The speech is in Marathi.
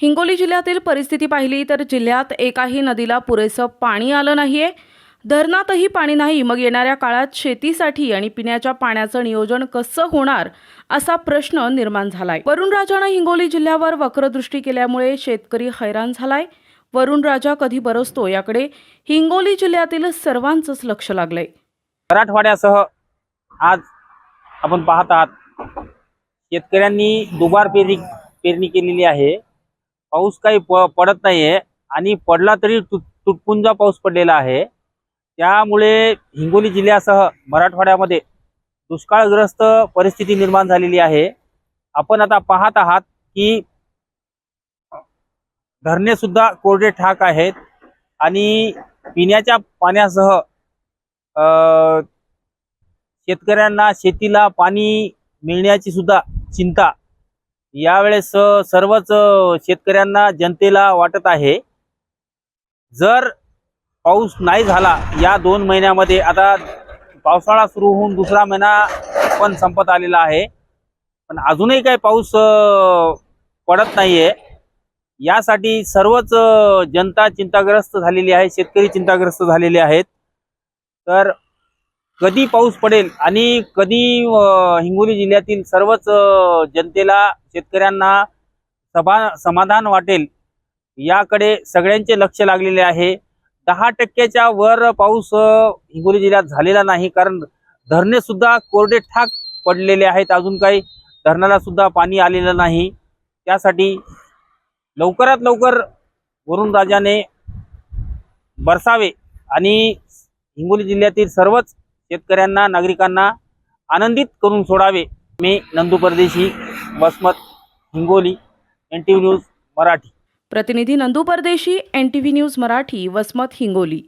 हिंगोली जिल्ह्यातील परिस्थिती पाहिली तर जिल्ह्यात एकाही नदीला पुरेसं पाणी आलं नाहीये. धरणातही पाणी नाही. मग येणाऱ्या काळात शेतीसाठी आणि पिण्याच्या पाण्याचं नियोजन कसं होणार असा प्रश्न निर्माण झालाय. वरुणराजानं हिंगोली जिल्ह्यावर वक्रदृष्टी केल्यामुळे शेतकरी हैराण झालाय. वरुण राजा कधी बरसतो याकडे हिंगोली जिल्ह्यातील सर्वांचंच लक्ष लागलंय. मराठवाड्यासह आज आपण पाहत आहात शेतकऱ्यांनी दुबार पेरणी पेरणी केलेली आहे. पाऊस काही प पडत नाहीये आणि पडला तरी तुटपुंजा पाऊस पडलेला आहे. त्यामुळे हिंगोली जिल्ह्यासह मराठवाड्यामध्ये दुष्काळग्रस्त परिस्थिती निर्माण झालेली आहे. आपण आता पाहत आहात की धरणे सुद्धा कोरडे ठाक आहेत आणि पिण्याच्या पाण्यासह शेतकऱ्यांना शेतीला पाणी मिळण्याची सुद्धा चिंता यावेळेस सर्वच शेतकऱ्यांना जनतेला वाटत आहे. जर पाऊस नाही झाला या दोन महिन्यामध्ये आता पावसाळा सुरू होऊन दुसरा महिना पण संपत आलेला आहे. पण अजूनही काही पाऊस पडत नाहीये. यासाठी सर्वच जनता चिंताग्रस्त झालेली आहे शेतकरी चिंताग्रस्त झालेले आहेत. तर कधी पाऊस पडेल आणि कधी हिंगोली जिल्ह्यातील सर्वच जनतेला शेतकऱ्यांना सभा समाधान वाटेल याकडे सगळ्यांचे लक्ष लागलेले आहे. दहा टक्क्याच्या वर पाऊस हिंगोली जिल्ह्यात झालेला नाही कारण धरणे सुद्धा कोरडे ठाक पडलेले आहेत. अजून काही धरणाला सुद्धा पाणी आलेलं नाही. त्यासाठी लवकरात लवकर वरुण राजाने बरसावे आणि हिंगोली जिल्ह्यातील सर्वच शेतकऱ्यांना नागरिकांना आनंदित करून सोडावे. मी Nandu Pardeshi Vasmat Hingoli N T V news Marathi. प्रतिनिधी Nandu Pardeshi N T V news Marathi Vasmat Hingoli.